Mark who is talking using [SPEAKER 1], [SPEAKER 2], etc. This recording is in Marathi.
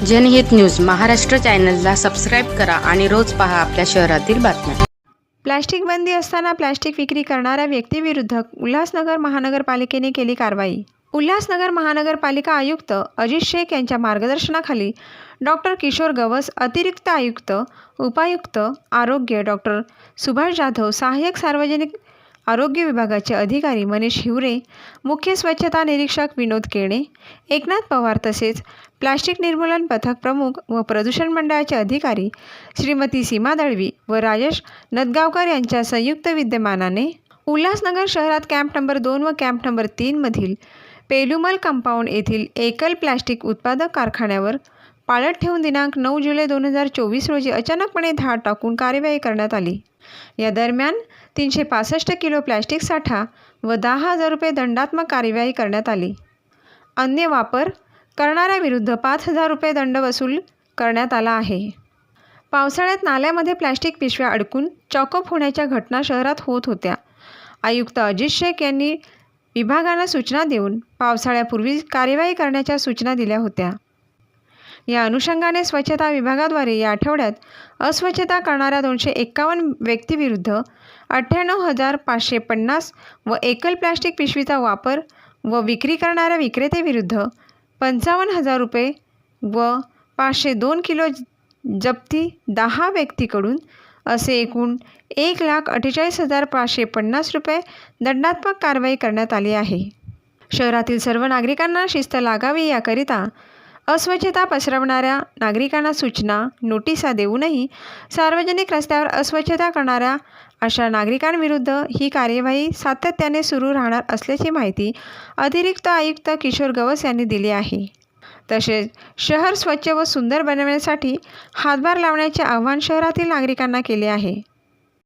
[SPEAKER 1] जनहित न्यूज महाराष्ट्र चॅनलला सबस्क्राईब करा आणि रोज पहा आपल्या शहरातील बातम्या.
[SPEAKER 2] प्लॅस्टिक बंदी असताना प्लॅस्टिक विक्री करणाऱ्या व्यक्तीविरुद्ध उल्हासनगर महानगरपालिकेने केली कारवाई. उल्हासनगर महानगरपालिका आयुक्त अजित शेख यांच्या मार्गदर्शनाखाली डॉक्टर किशोर गवस अतिरिक्त आयुक्त उपायुक्त आरोग्य डॉक्टर सुभाष जाधव सहाय्यक सार्वजनिक आरोग्य विभागाचे अधिकारी मनीष हिवरे मुख्य स्वच्छता निरीक्षक विनोद केणे एकनाथ पवार तसेच प्लास्टिक निर्मूलन पथक प्रमुख व प्रदूषण मंडळाचे अधिकारी श्रीमती सीमा दळवी व राजेश नदगावकर यांच्या संयुक्त विद्यमानाने उल्हासनगर शहरात कॅम्प नंबर दोन व कॅम्प नंबर तीनमधील पेलुमल कंपाऊंड येथील एकल प्लॅस्टिक उत्पादक कारखान्यावर पाळत ठेवून दिनांक नऊ जुलै दोन हजार चोवीस रोजी अचानकपणे धाड टाकून कार्यवाही करण्यात आली. या दरम्यान तीनशे पासष्ट किलो प्लॅस्टिक साठा व दहा हजार रुपये दंडात्मक कार्यवाही करण्यात आली. अन्य वापर करणाऱ्याविरुद्ध पाच हजार रुपये दंड वसूल करण्यात आला आहे. पावसाळ्यात नाल्यामध्ये प्लॅस्टिक पिशव्या अडकून चॉकअप होण्याच्या घटना शहरात होत होत्या. आयुक्त अजित शेख यांनी विभागांना सूचना देऊन पावसाळ्यापूर्वी कार्यवाही करण्याच्या सूचना दिल्या होत्या. या अनुषंगाने स्वच्छता विभागाद्वारे या आठवड्यात अस्वच्छता करणाऱ्या दोनशे एक्कावन्न व्यक्तीविरुद्ध अठ्ठ्याण्णव हजार पाचशे पन्नास व एकल प्लॅस्टिक पिशवीचा वापर व विक्री करणाऱ्या विक्रेतेविरुद्ध पंचावन्न हजार रुपये व पाचशे दोन किलो जप्ती दहा व्यक्तीकडून असे एकूण एक लाख अठ्ठेचाळीस हजार पाचशे पन्नास रुपये दंडात्मक कारवाई करण्यात आली आहे. शहरातील सर्व नागरिकांना शिस्त लागावी याकरिता अस्वच्छता पसरवणाऱ्या नागरिकांना सूचना नोटिसा देऊनही सार्वजनिक रस्त्यावर अस्वच्छता करणाऱ्या अशा नागरिकांविरुद्ध ही कार्यवाही सातत्याने सुरू राहणार असल्याची माहिती अतिरिक्त आयुक्त किशोर गवस यांनी दिली आहे. तसेच शहर स्वच्छ व सुंदर बनवण्यासाठी हातभार लावण्याचे आव्हान शहरातील नागरिकांना केले आहे.